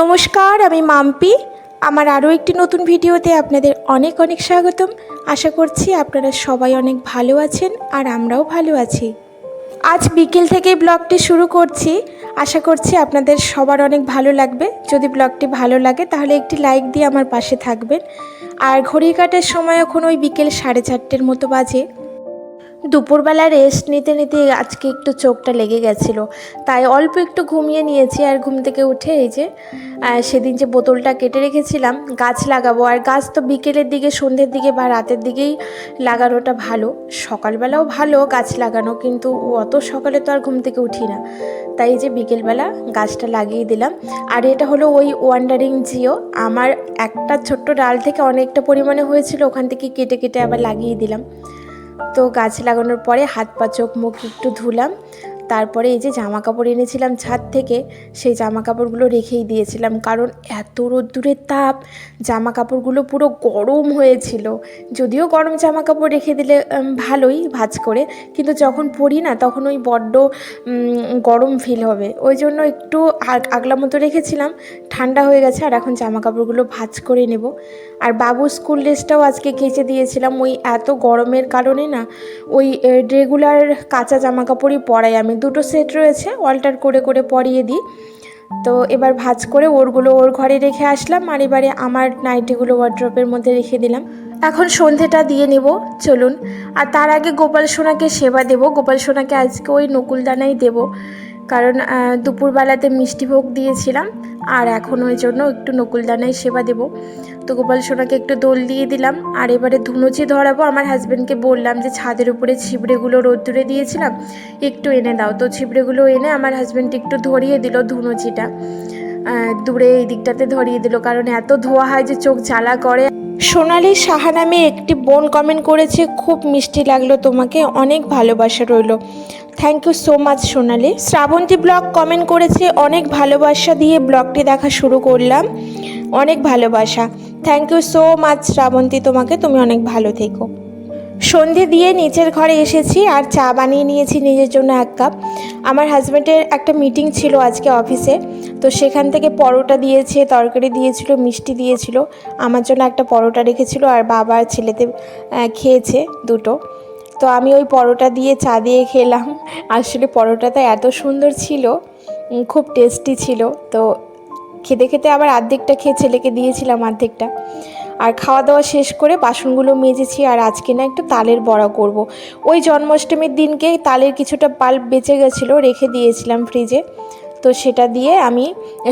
নমস্কার, আমি মাম্পি। আমার আরও একটি নতুন ভিডিওতে আপনাদের অনেক অনেক স্বাগতম। আশা করছি আপনারা সবাই অনেক ভালো আছেন আর আমরাও ভালো আছি। আজ বিকেল থেকেই ব্লগটি শুরু করছি। আশা করছি আপনাদের সবার অনেক ভালো লাগবে। যদি ব্লগটি ভালো লাগে, তাহলে একটি লাইক দিয়ে আমার পাশে থাকবেন। আর ঘড়ি কাটার সময় এখন ওই বিকেল সাড়ে চারটের মতো বাজে। দুপুরবেলা রেস্ট নিতে নিতে আজকে একটু চোখটা লেগে গেছিল। তাই অল্প একটু ঘুমিয়ে নিয়েছি আর ঘুম থেকে উঠে এই যে সেদিন যে বোতলটা কেটে রেখেছিলাম, গাছ লাগাবো। আর গাছ তো বিকেলের দিকে, সন্ধ্যের দিকে বা রাতের দিকেই লাগানোটা ভালো। সকালবেলাও ভালো গাছ লাগানো, কিন্তু অত সকালে তো আর ঘুম থেকে উঠি না। তাই যে বিকেলবেলা গাছটা লাগিয়ে দিলাম। আর এটা হলো ওই ওয়ান্ডারিং জিও আমার একটা ছোট্ট ডাল থেকে অনেকটা পরিমাণে হয়েছিল, ওখান থেকে কেটে কেটে আবার লাগিয়ে দিলাম। তো গাছ লাগানোর পরে হাত পা চোখ মুখ একটু ধুলাম। তারপরে এই যে জামা কাপড় এনেছিলাম ছাদ থেকে, সেই জামা কাপড়গুলো রেখেই দিয়েছিলাম। কারণ এত রোদ্দুরের তাপ জামা কাপড়গুলো পুরো গরম হয়েছিল। যদিও গরম জামা কাপড় রেখে দিলে ভালোই ভাজ করে, কিন্তু যখন পরি না, তখন ওই বড্ড গরম ফিল হবে। ওই জন্য একটু আগলা মতো রেখেছিলাম, ঠান্ডা হয়ে গেছে, আর এখন জামা কাপড়গুলো ভাজ করে নেব। আর বাবু স্কুল ড্রেসটাও আজকে কেচে দিয়েছিলাম, ওই এত গরমের কারণে না, ওই রেগুলার কাঁচা জামা কাপড়ই পরাই আমি। দুটো সেট রয়েছে অল্টার করে করে পরিয়ে দিই। তো এবার ভাঁজ করে ওরগুলো ওর ঘরে রেখে আসলাম, আর এবারে আমার নাইটিগুলো ওয়ার্ড্রপের মধ্যে রেখে দিলাম। এখন সন্ধেটা দিয়ে নেব, চলুন। আর তার আগে গোপাল সোনাকে সেবা দেব। গোপাল সোনাকে আজকে ওই নকুলদানাই দেব, কারণ দুপুরবেলাতে মিষ্টি ভোগ দিয়েছিলাম, আর এখন ওই জন্য একটু নকুলদানাই সেবা দেব। তো গোপাল সোনাকে একটু দোল দিয়ে দিলাম। আর এবারে ধুনুচি ধরাবো। আমার হাজব্যান্ডকে বললাম যে, ছাদের উপরে ছিবড়েগুলো রোদ্দুরে দিয়েছিলাম, একটু এনে দাও। তো ছিবড়েগুলো এনে আমার হাজব্যান্ড একটু ধরিয়ে দিল ধুনুচিটা। দূরে এই দিকটাতে ধরিয়ে দিল, কারণ এত ধোয়া হয় যে চোখ জ্বালা করে। সোনালি সাহা নামে একটি বোন কমেন্ট করেছে, খুব মিষ্টি লাগল তোমাকে, অনেক ভালোবাসা রইল। Thank you so much Sonali. Srabanti blog comment করেছে, অনেক ভালোবাসা দিয়ে ব্লগটি দেখা শুরু করলাম। অনেক ভালোবাসা। Thank you so much Srabanti. তোমাকে তুমি অনেক ভালো থেকো। সন্ধে দিয়ে নিচের ঘরে এসেছি আর চা বানিয়ে নিয়েছি নিজের জন্য এক কাপ। আমার হাজব্যান্ডের একটা মিটিং ছিল আজকে অফিসে, তো সেখান থেকে পরোটা দিয়েছে, তরকারি দিয়েছিল, মিষ্টি দিয়েছিল। আমার জন্য একটা পরোটা রেখেছিল আর বাবা আর ছেলেতে খেয়েছে দুটো। তো আমি ওই পরোটা দিয়ে চা দিয়ে খেলাম। আসলে পরোটাটা এত সুন্দর ছিল খুব টেস্টি ছিল। তো খেতে খেতে আবার আর্ধেকটা খেয়ে ছেলেকে দিয়েছিলাম আর্ধেকটা। আর খাওয়া দাওয়া শেষ করে বাসনগুলো মেজেছি আর আজকে না একটু তালের বড়া করব। ওই জন্মাষ্টমীর দিনকে তালের কিছুটা পাল্প বেঁচে গেছিল, রেখে দিয়েছিলাম ফ্রিজে তো সেটা দিয়ে আমি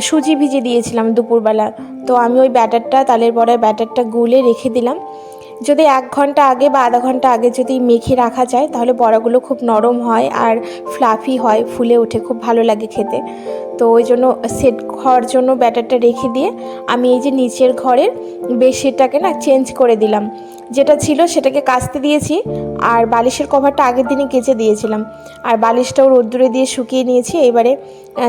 সুজি ভিজে দিয়েছিলাম দুপুরবেলা। তো আমি ওই ব্যাটারটা, তালের বড়ার ব্যাটারটা গুলে রেখে দিলাম। যদি এক ঘণ্টা আগে বা আধা ঘণ্টা আগে যদি মেখে রাখা যায়, তাহলে বড়াগুলো খুব নরম হয় আর ফ্লাফি হয়, ফুলে ওঠে, খুব ভালো লাগে খেতে। তো ওই জন্য সেট হওয়ার জন্য ব্যাটারটা রেখে দিয়ে আমি এই যে নিচের ঘরের বেডশিটটাকে না চেঞ্জ করে দিলাম। যেটা ছিল সেটাকে কাচতে দিয়েছি আর বালিশের কভারটা আগের দিনই কেচে দিয়েছিলাম। আর বালিশটাও রোদ্দুরে দিয়ে শুকিয়ে নিয়েছি। এবারে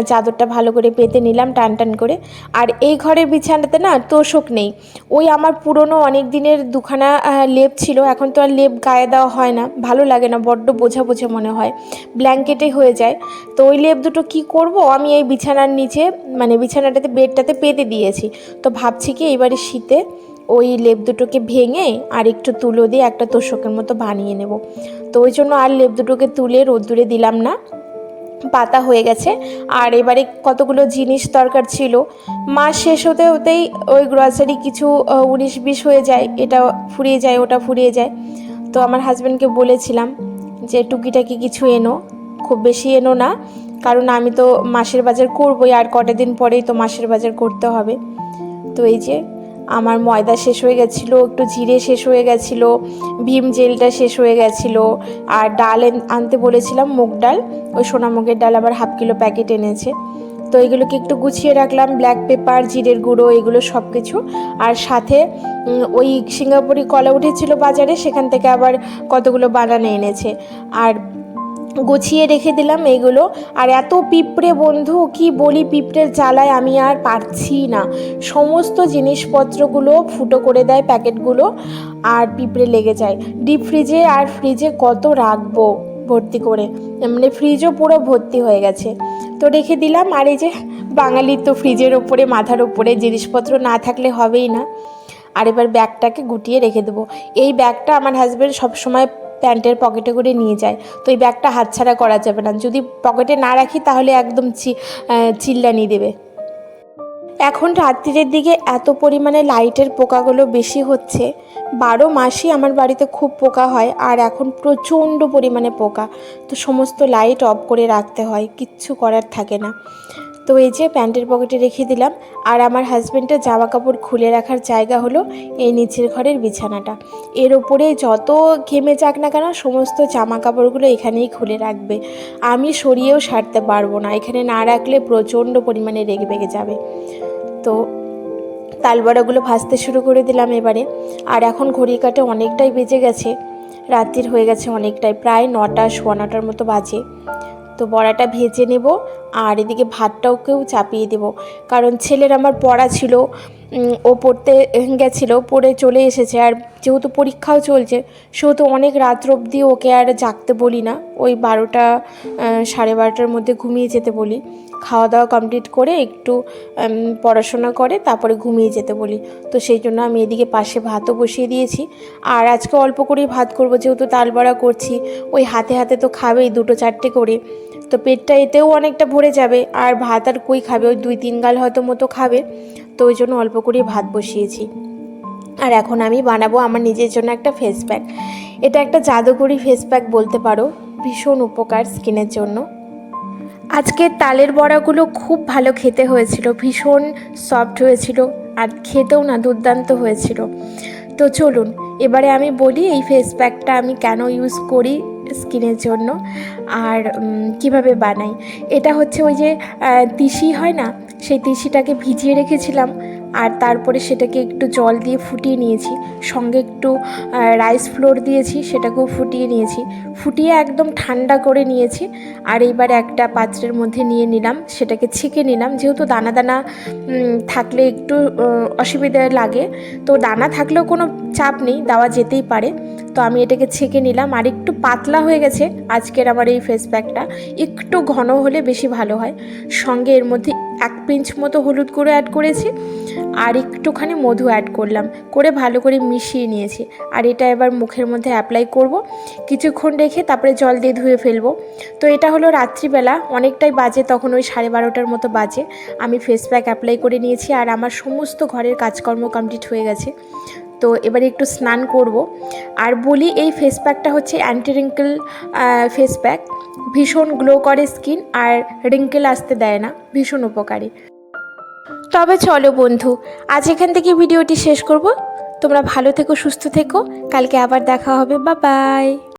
চাদরটা ভালো করে পেতে নিলাম টান টান করে। আর এই ঘরের বিছানাতে না তোষক নেই। ওই আমার পুরনো অনেক দিনের দুখানা লেপ ছিল। এখন তো আর লেপ গায়ে দেওয়া হয় না। ভালো লাগে না, বড্ড বোঝা বোঝা মনে হয়। ব্ল্যাঙ্কেটে হয়ে যায়। তো ওই লেপ দুটো কি করব? আমি এই বিছানার নিচে মানে বিছানাটাতে, বেডটাতে পেতে দিয়েছি। তো ভাবছি কি এবারে শীতে ওই লেপ দুটোকে ভেঙে আর একটু তুলো দিয়ে একটা তোষকের মতো বানিয়ে নেব। তো ওই জন্য আর লেপ দুটোকে তুলে রোদ্দুরে দিলাম না। পাতা হয়ে গেছে। আর এবারে কতগুলো জিনিস দরকার ছিল। মাস শেষ হতে হতেই ওই গ্রসারি কিছু উনিশ বিশ হয়ে যায়। এটা ফুরিয়ে যায়, ওটা ফুরিয়ে যায়। তো আমার হাজব্যান্ডকে বলেছিলাম যে, টুকিটাকি কিছু এনো। খুব বেশি এনো না। কারণ আমি তো মাসের বাজার করবোই। আর কটা দিন পরেই তো মাসের বাজার করতে হবে। তো এই যে আমার ময়দা শেষ হয়ে গেছিল, একটু জিরে শেষ হয়ে গেছিল, ভীম জেলটা শেষ হয়ে গেছিল, আর ডাল আনতে বলেছিলাম মুগ ডাল, ওই সোনা মুগের ডাল আবার হাফ কিলো প্যাকেট এনেছে। তো এগুলোকে একটু গুছিয়ে রাখলাম ব্ল্যাক পেপার জিরের গুঁড়ো, এগুলো সব কিছু আর সাথে ওই সিঙ্গাপুরি কলা উঠেছিল বাজারে, সেখান থেকে আবার কতগুলো বানানা এনেছে। আর গুছিয়ে রেখে দিলাম এইগুলো আর এত পিঁপড়ে বন্ধু, কি বলি পিঁপড়ের জ্বালায় আমি আর পারছি না। সমস্ত জিনিসপত্রগুলো ফুটো করে দেয় প্যাকেটগুলো আর পিঁপড়ে লেগে যায়। ডিপ ফ্রিজে আর ফ্রিজে কত রাখব ভর্তি করে? মানে ফ্রিজও পুরো ভর্তি হয়ে গেছে। তো রেখে দিলাম। আর এই যে বাঙালির তো ফ্রিজের ওপরে, মাথার ওপরে জিনিসপত্র না থাকলে হবেই না। আর এবার ব্যাগটাকে গুটিয়ে রেখে দেবো। এই ব্যাগটা আমার হাজব্যান্ড সবসময় প্যান্টের পকেটে করে নিয়ে যায়। তো এই ব্যাগটা হাতছাড়া করা যাবে না। যদি পকেটে না রাখি তাহলে একদম চি চিল্লানি দেবে। এখন রাত্রির দিকে এত পরিমাণে লাইটের পোকাগুলো বেশি হচ্ছে। বারো মাসই আমার বাড়িতে খুব পোকা হয় আর এখন প্রচণ্ড পরিমাণে পোকা। তো সমস্ত লাইট অফ করে রাখতে হয়, কিচ্ছু করার থাকে না। তো এই যে প্যান্টের পকেটে রেখে দিলাম, আর আমার হাজব্যান্ডের জামা কাপড় খুলে রাখার জায়গা হলো এই নিচের ঘরের বিছানাটা। এর ওপরে যত ঘেমে যাক না কেন, সমস্ত জামা কাপড়গুলো এখানেই খুলে রাখবে। আমি সরিয়েও সারতে পারব না, এখানে না রাখলে প্রচণ্ড পরিমাণে রেগে বেগে যাবে। তো তালবড়াগুলো ভাজতে শুরু করে দিলাম এবারে। আর এখন ঘড়ি কাটে অনেকটাই বেজে গেছে, রাত্রির হয়ে গেছে অনেকটাই, প্রায় নটা সোয়া নটার মতো বাজে। তো বড়াটা ভেজে নেব আর এদিকে ভাতটাওকেও চাপিয়ে দেব। কারণ ছেলের আমার পড়া ছিল ও পড়তে গেছিল, পড়ে চলে এসেছে আর যেহেতু পরীক্ষাও চলছে, সেহেতু অনেক রাত অবধি ওকে আর জাগতে বলি না। ওই বারোটা সাড়ে বারোটার মধ্যে ঘুমিয়ে যেতে বলি। খাওয়া দাওয়া কমপ্লিট করে একটু পড়াশোনা করে তারপরে ঘুমিয়ে যেতে বলি। তো সেই জন্য আমি এদিকে পাশে ভাতও বসিয়ে দিয়েছি। আর আজকে অল্প করেই ভাত করব, যেহেতু তালবড়া করছি, ওই হাতে হাতে তো খাবেই দুটো চারটে করে। তো পেটটা এতেও অনেকটা ভরে যাবে আর ভাত আর কই খাবে, ওই দুই তিন গাল হয়তো মতো খাবে। তো ওই জন্য অল্প করেই ভাত বসিয়েছি। আর এখন আমি বানাবো আমার নিজের জন্য একটা ফেস প্যাক এটা একটা জাদুকরি ফেস প্যাক বলতে পারো, ভীষণ উপকার স্কিনের জন্য। আজকে তালের বড়াগুলো খুব ভালো খেতে হয়েছিল, ভীষণ সফট হয়েছিল আর খেতেও না দুর্দান্ত হয়েছিল। তো চলুন, এবারে আমি বলি এই ফেস প্যাকটা আমি কেন ইউজ করি স্কিনের জন্য আর কীভাবে বানাই। এটা হচ্ছে ওই যে তিসি হয় না? সেই তিসিটাকে ভিজিয়ে রেখেছিলাম। আর তারপরে সেটাকে একটু জল দিয়ে ফুটিয়ে নিয়েছি। সঙ্গে একটু রাইস ফ্লোর দিয়েছি, সেটাকেও ফুটিয়ে নিয়েছি। ফুটিয়ে একদম ঠান্ডা করে নিয়েছি। আর এইবার একটা পাত্রের মধ্যে নিয়ে নিলাম, সেটাকে ছেঁকে নিলাম। যেহেতু দানা দানা থাকলে একটু অসুবিধা লাগে। তো দানা থাকলেও কোনো চাপ নেই, দেওয়া যেতেই পারে। তো আমি এটাকে ছেঁকে নিলাম। আর একটু পাতলা হয়ে গেছে, আজকের আমার এই ফেস প্যাকটা একটু ঘন হলে বেশি ভালো হয়। সঙ্গে এর মধ্যে এক পিঞ্চ মতো হলুদ গুঁড়ো অ্যাড করেছি আর একটুখানি মধু অ্যাড করলাম। করে ভালো করে মিশিয়ে নিয়েছি। আর এটা এবার মুখের মধ্যে অ্যাপ্লাই করব। কিছুক্ষণ রেখে তারপরে জল দিয়ে ধুয়ে ফেলব। তো এটা হলো রাত্রিবেলা। অনেকটাই বাজে তখন ওই সাড়ে বারোটার মতো বাজে। আমি ফেস প্যাক অ্যাপ্লাই করে নিয়েছি আর আমার সমস্ত ঘরের কাজকর্ম কমপ্লিট হয়ে গেছে। তো এবারে একটু স্নান করব। আর বলি এই ফেস প্যাকটা হচ্ছে অ্যান্টি রিঙ্কেল ফেস প্যাক ভীষণ গ্লো করে স্কিন আর রিঙ্কেল আসতে দেয় না, ভীষণ উপকারী। তবে চলো বন্ধু, আজ এখান থেকে ভিডিওটি শেষ করব। তোমরা ভালো থেকো, সুস্থ থেকো। কালকে আবার দেখা হবে বা বাই